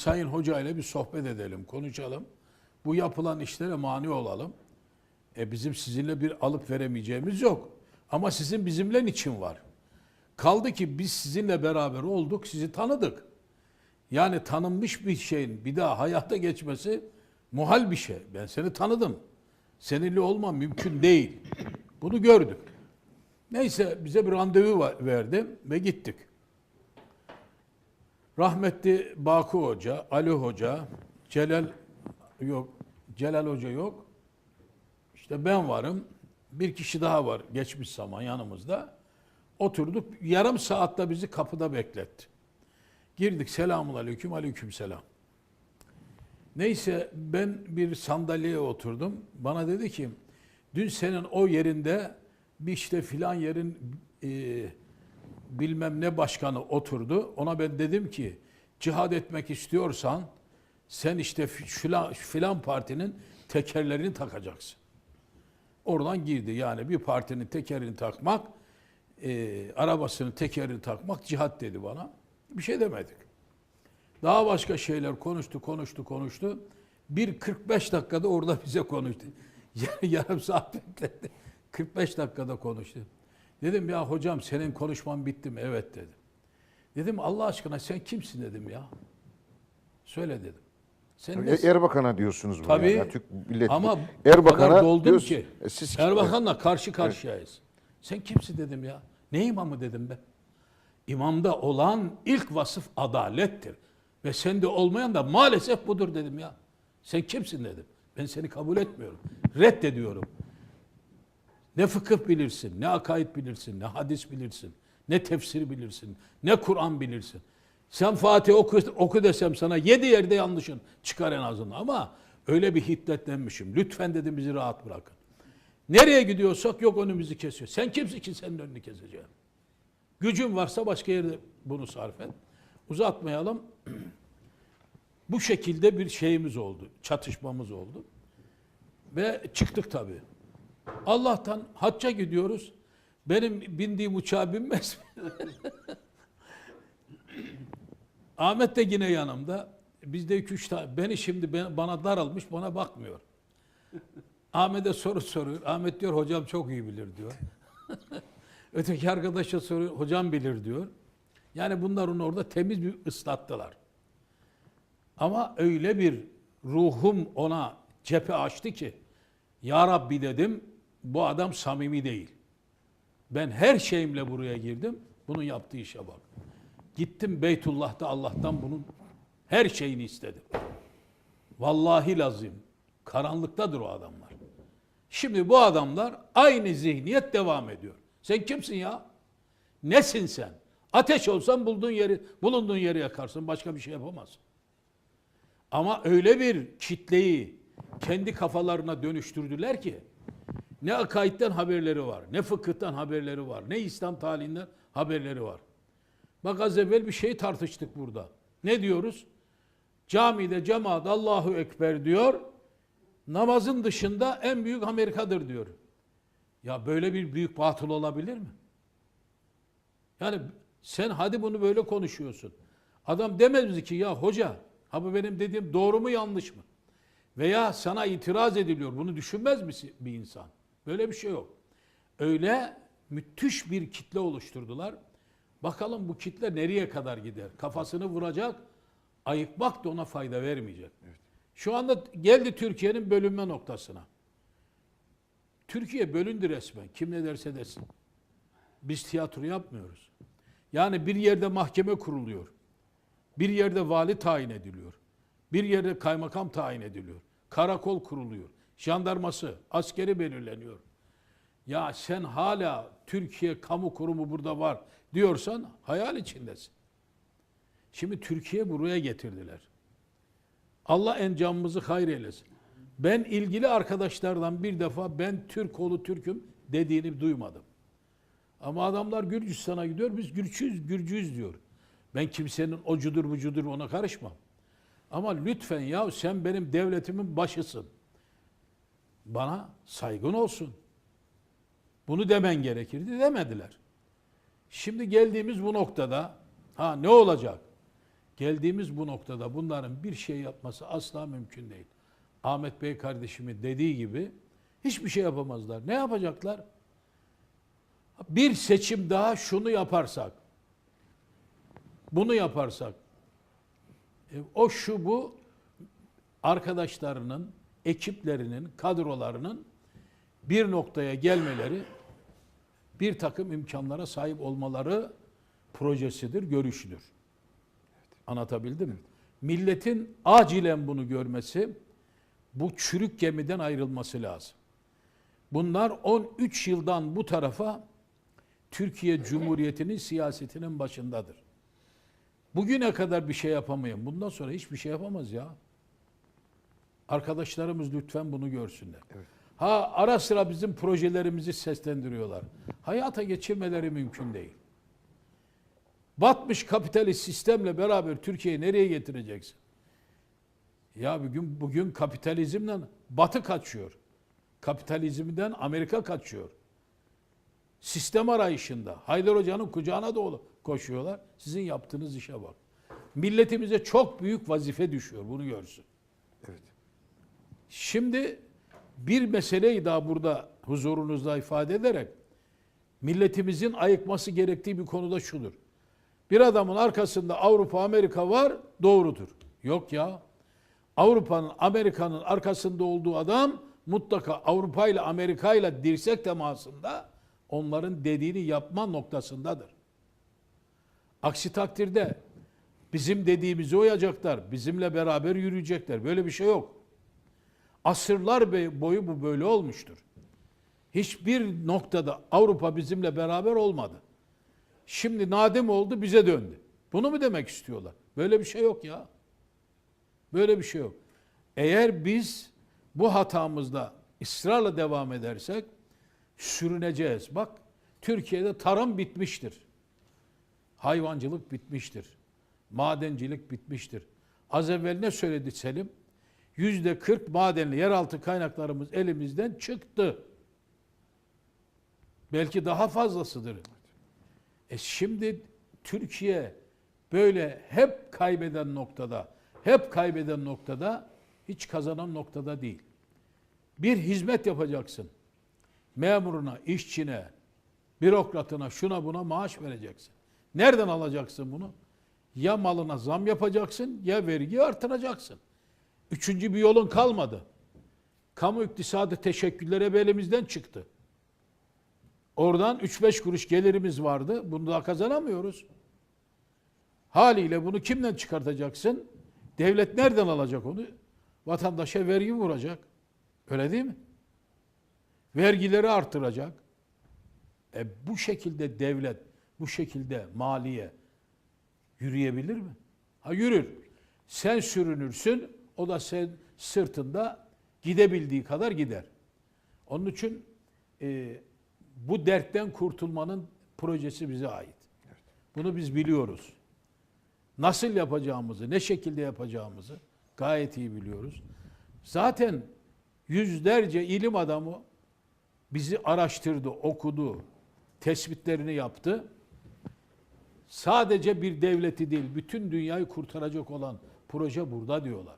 Sayın Hoca ile bir sohbet edelim, konuşalım. Bu yapılan işlere mani olalım. E bizim sizinle bir alıp veremeyeceğimiz yok. Ama sizin bizimle niçin var? Kaldı ki biz sizinle beraber olduk, sizi tanıdık. Yani tanınmış bir şeyin bir daha hayata geçmesi muhal bir şey. Ben seni tanıdım. Seninle olmam mümkün değil. Bunu gördük. Neyse bize bir randevu verdi ve gittik. Rahmetli Bakı Hoca, Ali Hoca, Celal yok, Celal Hoca yok. İşte ben varım. Bir kişi daha var geçmiş zaman yanımızda. Oturduk. Yarım saatte bizi kapıda bekletti. Girdik. Selamun aleyküm, aleyküm selam. Neyse ben bir sandalyeye oturdum. Bana dedi ki dün senin o yerinde bir işte filan yerin e, bilmem ne başkanı oturdu. Ona ben dedim ki cihad etmek istiyorsan sen işte filan, filan partinin tekerlerini takacaksın. Oradan girdi. Yani bir partinin tekerini takmak, e, arabasının tekerini takmak cihat dedi bana. Bir şey demedik. Daha başka şeyler konuştu, konuştu, konuştu. Bir 45 dakikada orada bize konuştu. Yarım saat bekledi. 45 dakikada konuştu. Dedim ya hocam senin konuşman bitti mi? Evet dedi. Dedim Allah aşkına sen kimsin dedim ya. Söyle dedim. Sen nesin? Erbakan'a diyorsunuz bunu. Tabii. yani. Türk milleti. Ama Erbakan'a doldum diyorsun- ki. E, siz- Erbakan'la karşı karşıyayız. Sen kimsin dedim ya. Ne imamı dedim ben. İmamda olan ilk vasıf adalettir. Ve sende olmayan da maalesef budur dedim ya. Sen kimsin dedim. Ben seni kabul etmiyorum. Reddediyorum. Ne fıkıh bilirsin, ne akaid bilirsin, ne hadis bilirsin, ne tefsir bilirsin, ne Kur'an bilirsin. Sen Fatih oku, oku desem sana yedi yerde yanlışın çıkar en azından ama öyle bir hiddetlenmişim. Lütfen dedim bizi rahat bırakın. Nereye gidiyorsak yok önümüzü kesiyor. Sen kimsin ki senin önünü keseceğim? Gücün varsa başka yerde bunu sarf et. Uzatmayalım. Bu şekilde bir şeyimiz oldu. Çatışmamız oldu. Ve çıktık tabii. Allah'tan hacca gidiyoruz. Benim bindiğim uçağa binmez mi? Ahmet de yine yanımda. Bizde iki üç tane. Beni şimdi bana daralmış bana bakmıyor. Ahmet'e soru soruyor. Ahmet diyor hocam çok iyi bilir diyor. Öteki arkadaşa soruyor hocam bilir diyor. Yani bunlar onu orada temiz bir ıslattılar. Ama öyle bir ruhum ona cephe açtı ki Ya Rabbi dedim bu adam samimi değil. Ben her şeyimle buraya girdim. Bunun yaptığı işe bak. Gittim Beytullah'ta Allah'tan bunun her şeyini istedim. Vallahi lazım. Karanlıktadır o adamlar. Şimdi bu adamlar aynı zihniyet devam ediyor. Sen kimsin ya? Nesin sen? Ateş olsan bulduğun yeri, bulunduğun yeri yakarsın. Başka bir şey yapamazsın. Ama öyle bir kitleyi kendi kafalarına dönüştürdüler ki ne akaidden haberleri var, ne fıkıhtan haberleri var, ne İslam tarihinden haberleri var. Bak az evvel bir şey tartıştık burada. Ne diyoruz? Camide cemaat Allahu Ekber diyor. Namazın dışında en büyük Amerika'dır diyor. Ya böyle bir büyük batıl olabilir mi? Yani sen hadi bunu böyle konuşuyorsun. Adam demez ki ya hoca ha bu benim dediğim doğru mu yanlış mı? Veya sana itiraz ediliyor. Bunu düşünmez mi bir insan? Böyle bir şey yok. Öyle müthiş bir kitle oluşturdular. Bakalım bu kitle nereye kadar gider? Kafasını vuracak, ayıkmak da ona fayda vermeyecek. Şu anda geldi Türkiye'nin bölünme noktasına. Türkiye bölündü resmen. Kim ne derse desin. Biz tiyatro yapmıyoruz. Yani bir yerde mahkeme kuruluyor. Bir yerde vali tayin ediliyor. Bir yerde kaymakam tayin ediliyor. Karakol kuruluyor. Jandarması, askeri belirleniyor. Ya sen hala Türkiye kamu kurumu burada var diyorsan hayal içindesin. Şimdi Türkiye buraya getirdiler. Allah encamımızı hayır eylesin. Ben ilgili arkadaşlardan bir defa ben Türk oğlu Türk'üm dediğini duymadım. Ama adamlar Gürcistan'a gidiyor, biz Gürcüyüz, Gürcüyüz diyor. Ben kimsenin ocudur bucudur ona karışmam. Ama lütfen ya sen benim devletimin başısın. Bana saygın olsun. Bunu demen gerekirdi demediler. Şimdi geldiğimiz bu noktada ha ne olacak? geldiğimiz bu noktada bunların bir şey yapması asla mümkün değil. Ahmet Bey kardeşimin dediği gibi hiçbir şey yapamazlar. Ne yapacaklar? Bir seçim daha şunu yaparsak, bunu yaparsak, o şu bu arkadaşlarının, ekiplerinin, kadrolarının bir noktaya gelmeleri, bir takım imkanlara sahip olmaları projesidir, görüşüdür. Anlatabildim mi? Milletin acilen bunu görmesi, bu çürük gemiden ayrılması lazım. Bunlar 13 yıldan bu tarafa Türkiye Cumhuriyeti'nin siyasetinin başındadır. Bugüne kadar bir şey yapamayan, bundan sonra hiçbir şey yapamaz ya. Arkadaşlarımız lütfen bunu görsünler. Ha ara sıra bizim projelerimizi seslendiriyorlar. Hayata geçirmeleri mümkün değil. Batmış kapitalist sistemle beraber Türkiye'yi nereye getireceksin? Ya bugün bugün kapitalizmden Batı kaçıyor. Kapitalizmden Amerika kaçıyor. Sistem arayışında Haydar Hoca'nın kucağına doğru koşuyorlar. Sizin yaptığınız işe bak. Milletimize çok büyük vazife düşüyor. Bunu görsün. Evet. Şimdi bir meseleyi daha burada huzurunuzda ifade ederek milletimizin ayıkması gerektiği bir konuda şudur. Bir adamın arkasında Avrupa, Amerika var, doğrudur. Yok ya. Avrupa'nın, Amerika'nın arkasında olduğu adam mutlaka Avrupa ile Amerika ile dirsek temasında onların dediğini yapma noktasındadır. Aksi takdirde bizim dediğimizi uyacaklar, bizimle beraber yürüyecekler. Böyle bir şey yok. Asırlar boyu bu böyle olmuştur. Hiçbir noktada Avrupa bizimle beraber olmadı. Şimdi nadim oldu bize döndü. Bunu mu demek istiyorlar? Böyle bir şey yok ya. Böyle bir şey yok. Eğer biz bu hatamızda ısrarla devam edersek sürüneceğiz. Bak Türkiye'de tarım bitmiştir. Hayvancılık bitmiştir. Madencilik bitmiştir. Az evvel ne söyledi Selim? Yüzde 40 madenli yeraltı kaynaklarımız elimizden çıktı. Belki daha fazlasıdır. E şimdi Türkiye böyle hep kaybeden noktada, hep kaybeden noktada, hiç kazanan noktada değil. Bir hizmet yapacaksın. Memuruna, işçine, bürokratına, şuna buna maaş vereceksin. Nereden alacaksın bunu? Ya malına zam yapacaksın ya vergi artıracaksın. Üçüncü bir yolun kalmadı. Kamu iktisadı teşekkülleri hep elimizden çıktı. Oradan 3-5 kuruş gelirimiz vardı. Bunu da kazanamıyoruz. Haliyle bunu kimden çıkartacaksın? Devlet nereden alacak onu? Vatandaşa vergi vuracak. Öyle değil mi? Vergileri artıracak. E bu şekilde devlet, bu şekilde maliye yürüyebilir mi? Ha yürür. Sen sürünürsün, o da sen sırtında gidebildiği kadar gider. Onun için e, bu dertten kurtulmanın projesi bize ait. Bunu biz biliyoruz. Nasıl yapacağımızı, ne şekilde yapacağımızı gayet iyi biliyoruz. Zaten yüzlerce ilim adamı bizi araştırdı, okudu, tespitlerini yaptı. Sadece bir devleti değil, bütün dünyayı kurtaracak olan proje burada diyorlar.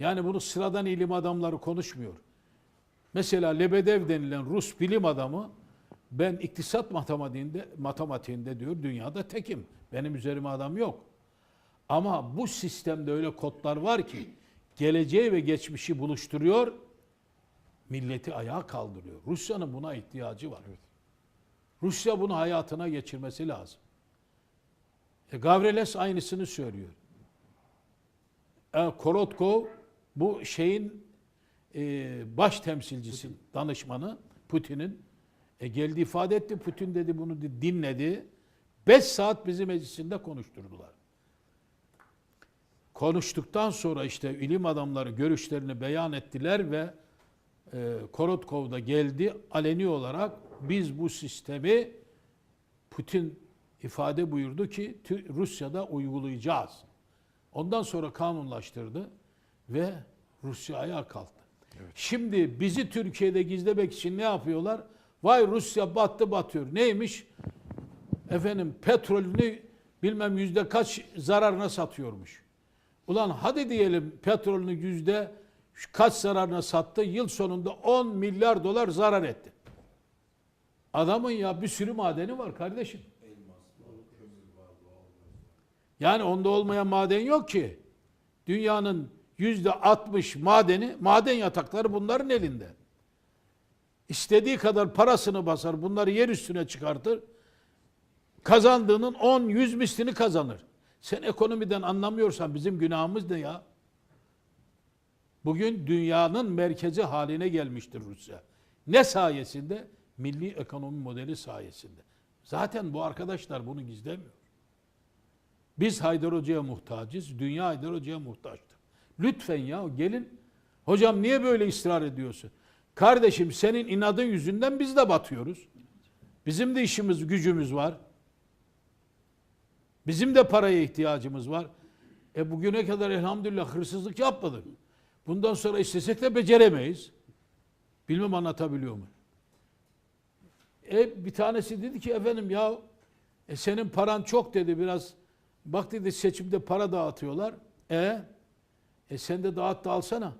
Yani bunu sıradan ilim adamları konuşmuyor. Mesela Lebedev denilen Rus bilim adamı ben iktisat matematiğinde, matematiğinde diyor dünyada tekim. Benim üzerime adam yok. Ama bu sistemde öyle kodlar var ki geleceği ve geçmişi buluşturuyor, milleti ayağa kaldırıyor. Rusya'nın buna ihtiyacı var. Rusya bunu hayatına geçirmesi lazım. E, Gavriles aynısını söylüyor. E, Korotkov bu şeyin e, baş temsilcisi, danışmanı Putin'in e, geldi ifade etti. Putin dedi bunu di- dinledi. 5 saat bizi meclisinde konuşturdular. Konuştuktan sonra işte ilim adamları görüşlerini beyan ettiler ve e, Korotkov da geldi aleni olarak biz bu sistemi Putin ifade buyurdu ki Rusya'da uygulayacağız. Ondan sonra kanunlaştırdı ve Rusya ayağa kalktı. Şimdi bizi Türkiye'de gizlemek için ne yapıyorlar? Vay Rusya battı batıyor. Neymiş? Efendim petrolünü bilmem yüzde kaç zararına satıyormuş. Ulan hadi diyelim petrolünü yüzde kaç zararına sattı. Yıl sonunda 10 milyar dolar zarar etti. Adamın ya bir sürü madeni var kardeşim. Yani onda olmayan maden yok ki. Dünyanın yüzde 60 madeni, maden yatakları bunların elinde. İstediği kadar parasını basar, bunları yer üstüne çıkartır. Kazandığının 10-100 mislini kazanır. Sen ekonomiden anlamıyorsan bizim günahımız ne ya? Bugün dünyanın merkezi haline gelmiştir Rusya. Ne sayesinde? Milli ekonomi modeli sayesinde. Zaten bu arkadaşlar bunu gizlemiyor. Biz Haydar Hoca'ya muhtacız, dünya Haydar Hoca'ya muhtaçtır. Lütfen ya gelin. Hocam niye böyle ısrar ediyorsun? Kardeşim senin inadın yüzünden biz de batıyoruz. Bizim de işimiz, gücümüz var. Bizim de paraya ihtiyacımız var. E bugüne kadar elhamdülillah hırsızlık yapmadık. Bundan sonra istesek de beceremeyiz. Bilmem anlatabiliyor muyum? E bir tanesi dedi ki efendim ya e senin paran çok dedi biraz. Bak dedi seçimde para dağıtıyorlar. E e sen de dağıt da alsana.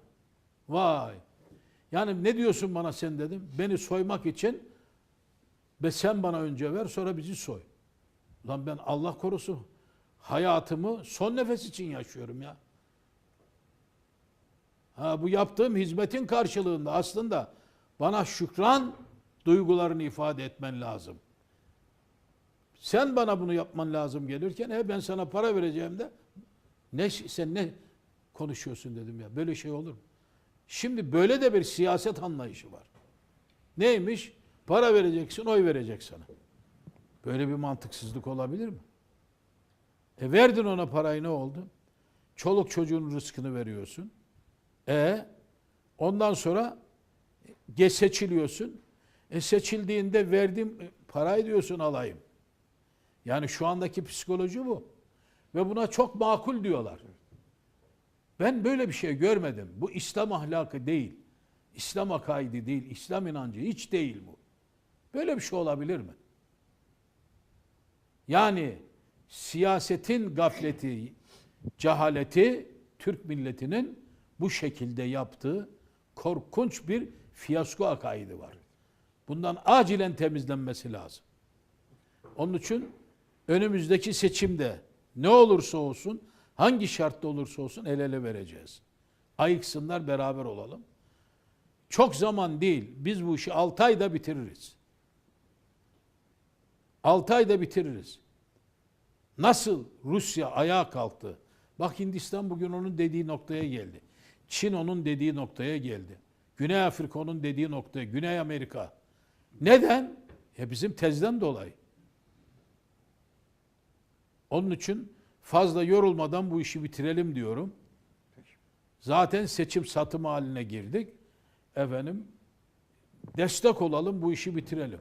Vay. Yani ne diyorsun bana sen dedim. Beni soymak için ve sen bana önce ver sonra bizi soy. Lan ben Allah korusun hayatımı son nefes için yaşıyorum ya. Ha bu yaptığım hizmetin karşılığında aslında bana şükran duygularını ifade etmen lazım. Sen bana bunu yapman lazım gelirken e ben sana para vereceğim de ne sen ne konuşuyorsun dedim ya. Böyle şey olur mu? Şimdi böyle de bir siyaset anlayışı var. Neymiş? Para vereceksin, oy verecek sana. Böyle bir mantıksızlık olabilir mi? E verdin ona parayı ne oldu? Çoluk çocuğun rızkını veriyorsun. E ondan sonra geç seçiliyorsun. E seçildiğinde verdiğim parayı diyorsun alayım. Yani şu andaki psikoloji bu. Ve buna çok makul diyorlar. Ben böyle bir şey görmedim. Bu İslam ahlakı değil. İslam akaidi değil. İslam inancı hiç değil bu. Böyle bir şey olabilir mi? Yani siyasetin gafleti, cehaleti Türk milletinin bu şekilde yaptığı korkunç bir fiyasko akaidi var. Bundan acilen temizlenmesi lazım. Onun için önümüzdeki seçimde ne olursa olsun, hangi şartta olursa olsun el ele vereceğiz. Ayıksınlar beraber olalım. Çok zaman değil. Biz bu işi 6 ayda bitiririz. 6 ayda bitiririz. Nasıl Rusya ayağa kalktı? Bak Hindistan bugün onun dediği noktaya geldi. Çin onun dediği noktaya geldi. Güney Afrika onun dediği noktaya, Güney Amerika. Neden? Ya bizim tezden dolayı. Onun için fazla yorulmadan bu işi bitirelim diyorum. Zaten seçim satım haline girdik. Efendim destek olalım bu işi bitirelim.